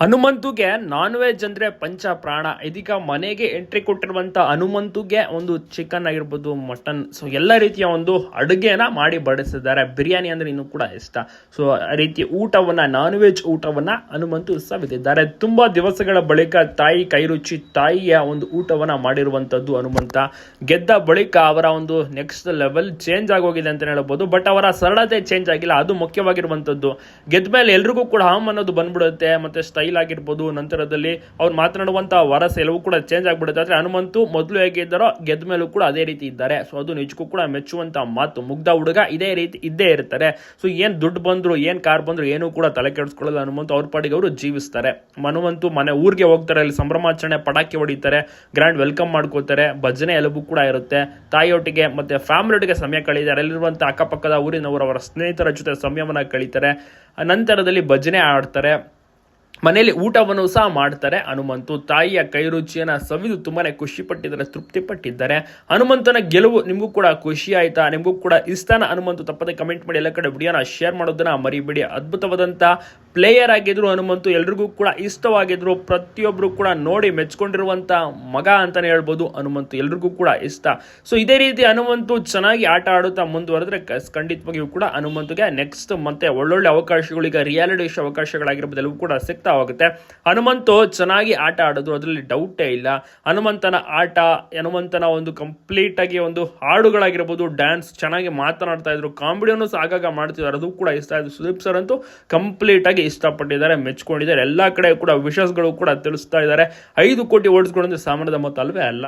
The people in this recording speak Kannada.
ಹನುಮಂತುಗೆ ನಾನ್ ವೆಜ್ ಅಂದ್ರೆ ಪಂಚ ಪ್ರಾಣ ಇದೀಗ ಮನೆಗೆ ಎಂಟ್ರಿ ಕೊಟ್ಟಿರುವಂತ ಹನುಮಂತುಗೆ ಒಂದು ಚಿಕನ್ ಆಗಿರ್ಬೋದು ಮಟನ್ ಸೊ ಎಲ್ಲ ರೀತಿಯ ಒಂದು ಅಡುಗೆನ ಮಾಡಿ ಬಡಿಸಿದ್ದಾರೆ. ಬಿರಿಯಾನಿ ಅಂದ್ರೆ ಇನ್ನು ಕೂಡ ಇಷ್ಟ. ಸೊ ಆ ರೀತಿ ಊಟವನ್ನ ನಾನ್ ವೆಜ್ ಊಟವನ್ನ ಹನುಮಂತು ಸವಿದಿದ್ದಾರೆ. ತುಂಬಾ ದಿವಸಗಳ ಬಳಿಕ ತಾಯಿ ಕೈರುಚಿ ತಾಯಿಯ ಒಂದು ಊಟವನ್ನ ಮಾಡಿರುವಂತದ್ದು ಹನುಮಂತ. ಗೆದ್ದ ಬಳಿಕ ಅವರ ಒಂದು ನೆಕ್ಸ್ಟ್ ಲೆವೆಲ್ ಚೇಂಜ್ ಆಗೋಗಿದೆ ಅಂತ ಹೇಳ್ಬೋದು. ಬಟ್ ಅವರ ಸರಳತೆ ಚೇಂಜ್ ಆಗಿಲ್ಲ. ಅದು ಮುಖ್ಯವಾಗಿರುವಂತದ್ದು. ಗೆದ್ದ ಮೇಲೆ ಎಲ್ರಿಗೂ ಕೂಡ ಹಾಮ್ ಅನ್ನೋದು ಬಂದ್ಬಿಡುತ್ತೆ. ಮತ್ತೆ ಸ್ಟೈಲ್ ಆಗಿರ್ಬೋದು ನಂತರದಲ್ಲಿ ಅವ್ರು ಮಾತನಾಡುವಂತ ವರಸ ಎಲ್ಲವೂ ಕೂಡ ಚೇಂಜ್ ಆಗ್ಬಿಡುತ್ತೆ. ಆದ್ರೆ ಹನುಮಂತು ಮೊದಲು ಹೇಗಿದ್ದಾರೋ ಗೆದ್ದ ಮೇಲೂ ಕೂಡ ಅದೇ ರೀತಿ ಇದ್ದಾರೆ. ಸೊ ಅದು ನಿಜಕ್ಕೂ ಕೂಡ ಮೆಚ್ಚುವಂತ ಮಾತು. ಮುಗ್ಧ ಹುಡುಗ ಇದೇ ರೀತಿ ಇದ್ದೇ ಇರ್ತಾರೆ. ಸೊ ಏನ್ ದುಡ್ಡು ಬಂದ್ರು, ಏನ್ ಕಾರ್ ಬಂದ್ರು ಏನೂ ಕೂಡ ತಲೆ ಕೆಡಿಸ್ಕೊಳ್ಳಲ್ಲ ಹನುಮಂತು. ಅವ್ರ ಪಾಡಿಗೆ ಅವರು ಜೀವಿಸ್ತಾರೆ. ಹನುಮಂತು ಮನೆ ಊರಿಗೆ ಹೋಗ್ತಾರೆ, ಅಲ್ಲಿ ಸಂಭ್ರಮಾಚರಣೆ ಪಟಾಕಿ ಹೊಡಿತಾರೆ ಗ್ರ್ಯಾಂಡ್ ವೆಲ್ಕಮ್ ಮಾಡ್ಕೋತಾರೆ, ಭಜನೆ ಎಲ್ಲವೂ ಕೂಡ ಇರುತ್ತೆ. ತಾಯಿಯೊಟ್ಟಿಗೆ ಮತ್ತೆ ಫ್ಯಾಮಿಲಿ ಒಟ್ಟಿಗೆ ಸಮಯ ಕಳೀತಾರೆ ಅಲ್ಲಿರುವಂತ ಅಕ್ಕಪಕ್ಕದ ಊರಿನವರು ಅವರ ಸ್ನೇಹಿತರ ಜೊತೆ ಸಮಯವನ್ನ ಕಳೀತಾರೆ. ನಂತರದಲ್ಲಿ ಭಜನೆ ಆಡ್ತಾರೆ. ಮನೆಯಲ್ಲಿ ಊಟವನ್ನು ಸಹ ಮಾಡ್ತಾರೆ. ಹನುಮಂತು ತಾಯಿಯ ಕೈರುಚಿಯನ್ನು ಸವಿದು ತುಂಬಾನೇ ಖುಷಿ ಪಟ್ಟಿದ್ದಾರೆ ತೃಪ್ತಿ ಪಟ್ಟಿದ್ದಾರೆ ಹನುಮಂತನ ಗೆಲುವು ನಿಮಗೂ ಕೂಡ ಖುಷಿ ಆಯ್ತಾ? ನಿಮಗೂ ಕೂಡ ಇಷ್ಟನ ಹನುಮಂತು ತಪ್ಪದೆ ಕಮೆಂಟ್ ಮಾಡಿ ಎಲ್ಲ ಕಡೆ ವಿಡಿಯೋನ ಶೇರ್ ಮಾಡೋದನ್ನ ಮರಿಬೇಡಿ. ಅದ್ಭುತವಾದಂತ ಪ್ಲೇಯರ್ ಆಗಿದ್ರು ಹನುಮಂತು, ಎಲ್ರಿಗೂ ಕೂಡ ಇಷ್ಟವಾಗಿದ್ರು. ಪ್ರತಿಯೊಬ್ಬರು ಕೂಡ ನೋಡಿ ಮೆಚ್ಕೊಂಡಿರುವಂಥ ಮಗ ಅಂತಲೇ ಹೇಳ್ಬೋದು ಹನುಮಂತು, ಎಲ್ರಿಗೂ ಕೂಡ ಇಷ್ಟ. ಸೊ ಇದೇ ರೀತಿ ಹನುಮಂತು ಚೆನ್ನಾಗಿ ಆಟ ಆಡುತ್ತಾ ಮುಂದುವರೆದ್ರೆ ಖಂಡಿತವಾಗಿಯೂ ಕೂಡ ಹನುಮಂತುಗೆ ನೆಕ್ಸ್ಟ್ ಮತ್ತೆ ಒಳ್ಳೊಳ್ಳೆ ಅವಕಾಶಗಳು, ಈಗ ರಿಯಾಲಿಟಿ ಶೋ ಅವಕಾಶಗಳಾಗಿರ್ಬೋದು, ಎಲ್ಲವೂ ಕೂಡ ಸಿಗ್ತಾ ಹೋಗುತ್ತೆ. ಹನುಮಂತು ಚೆನ್ನಾಗಿ ಆಟ ಆಡೋದು ಅದರಲ್ಲಿ ಡೌಟೇ ಇಲ್ಲ. ಹನುಮಂತನ ಆಟ, ಹನುಮಂತನ ಒಂದು ಕಂಪ್ಲೀಟ್ ಆಗಿ ಒಂದು ಹಾಡುಗಳಾಗಿರ್ಬೋದು ಡ್ಯಾನ್ಸ್ ಚೆನ್ನಾಗಿ ಮಾತನಾಡ್ತಾ ಇದ್ರು ಕಾಮಿಡಿಯನ್ನು ಸಹ ಆಗಾಗ ಮಾಡ್ತಿದ್ದಾರೆ, ಅದು ಕೂಡ ಇಷ್ಟ ಆಯ್ತು. ಸುದೀಪ್ ಸರ್ ಅಂತೂ ಕಂಪ್ಲೀಟ್ ಆಗಿ ಇಷ್ಟಪಟ್ಟಿದ್ದಾರೆ, ಮೆಚ್ಕೊಂಡಿದ್ದಾರೆ. ಎಲ್ಲಾ ಕಡೆ ಕೂಡ ವಿಷಸ್ಗಳು ಕೂಡ ತಿಳಿಸ್ತಾ ಇದ್ದಾರೆ. ಐದು ಕೋಟಿ ಗಳು ಸಾಮಾನ್ಯದ ಮೊತ್ತ ಅಲ್ವೇ? ಅಲ್ಲ.